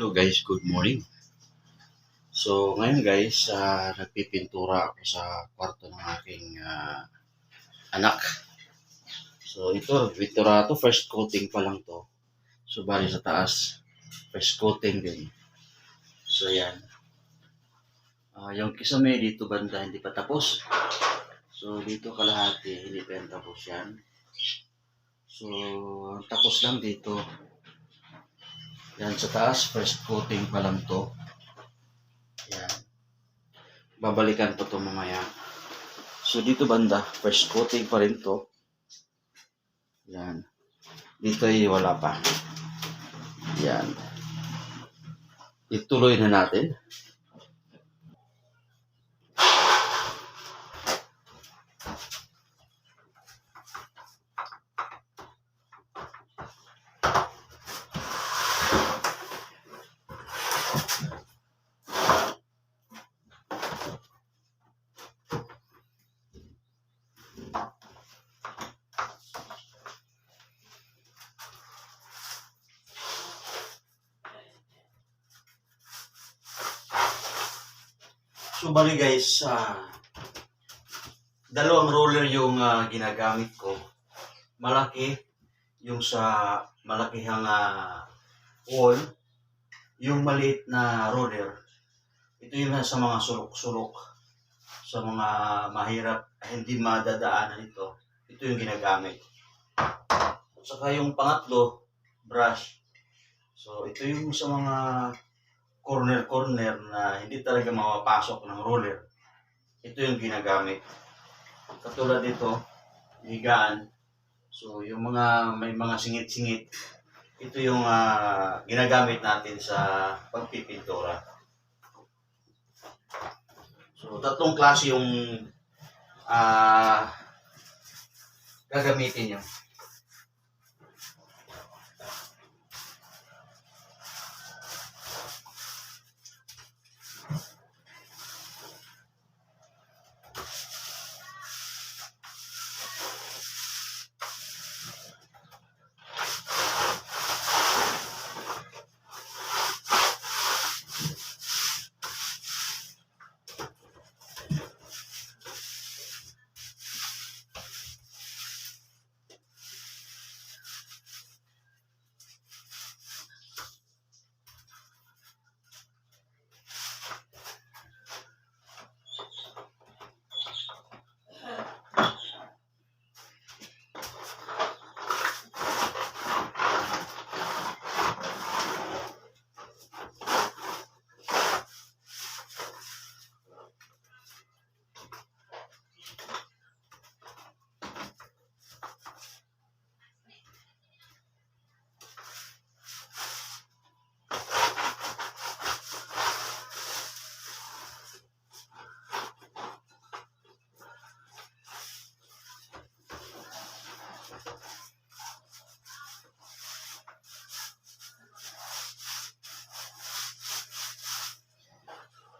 Hello guys, good morning. So ngayon guys, ah nagpipintura ako sa kwarto ng aking ah, anak. So ito, pintura to, first coating pa lang to. So bali sa taas, first coating din. So yan. Ah yung kisame dito banda hindi pa tapos. So dito kalahati, hindi pa yan tapos yan. So tapos lang dito, yan sa taas, first coating pa lang to. Yan. Babalikan ko to mamaya. So dito banda, first coating pa rin to. Yan. Dito ay wala pa. Yan. Ituloy na natin. So bali guys, ah dalawang roller yung ah, ginagamit ko. Malaki yung sa malakihang ah, wall, yung maliit na roller. Ito yung sa mga sulok-sulok, sa mga mahirap, hindi madadaanan ito. Ito yung ginagamit. Saka yung pangatlo, brush. So ito yung sa mga corner-corner na hindi talaga mapapasok ng roller. Ito yung ginagamit. Katulad dito, higaan. So, yung mga may mga singit-singit, ito yung ah, ginagamit natin sa pagpipintura. So, tatlong klase yung ah gagamitin nyo.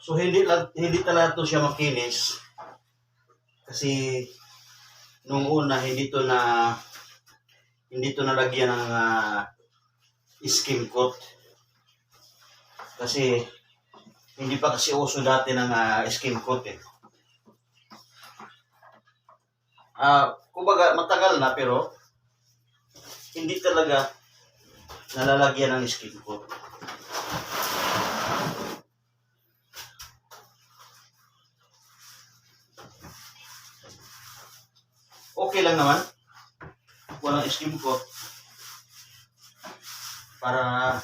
So hindi hindi talaga to siya makinis kasi nung una hindi to na hindi to nalagyan ng ah, skim coat kasi hindi pa kasi uso dati ng ah, skim coat eh. Ah, kumbaga matagal na pero hindi talaga nalalagyan ng skim coat. okay lang naman. Walang skim coat. Para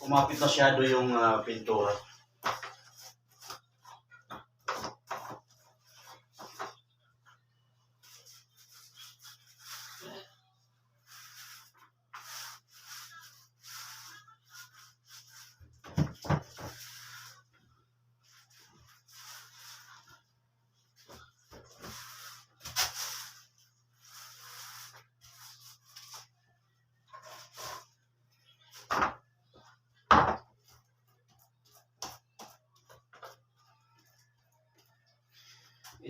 kumapit masyado yung ah, pintura.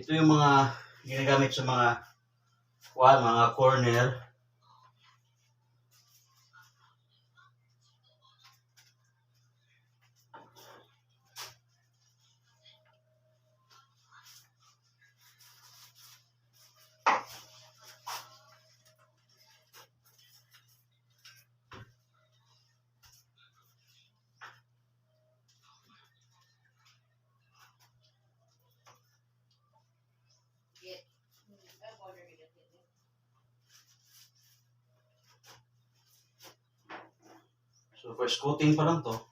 Ito yung mga ginagamit sa mga wall, mga corner. First coating pa lang to.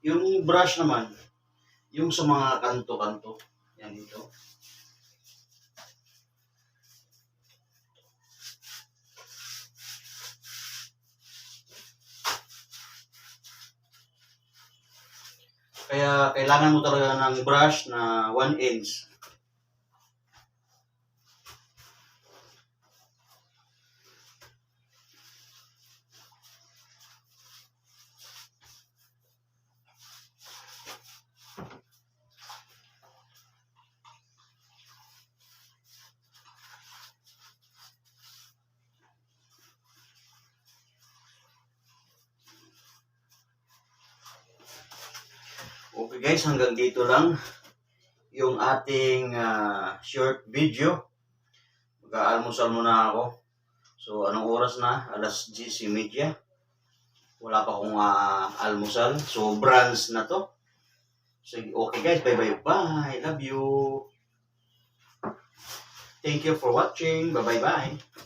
Yung brush naman, yung sa mga kanto-kanto. Yan dito. Kaya kailangan mo talaga ng brush na 1 inch. Okay guys, hanggang dito lang yung ating ah, short video. Mag-aalmusal muna ako. So, anong oras na? Alas 10.30. Wala pa akong ah, almusal. So, brands na to. So, okay guys, bye-bye. Bye. Love you. Thank you for watching. Bye-bye-bye.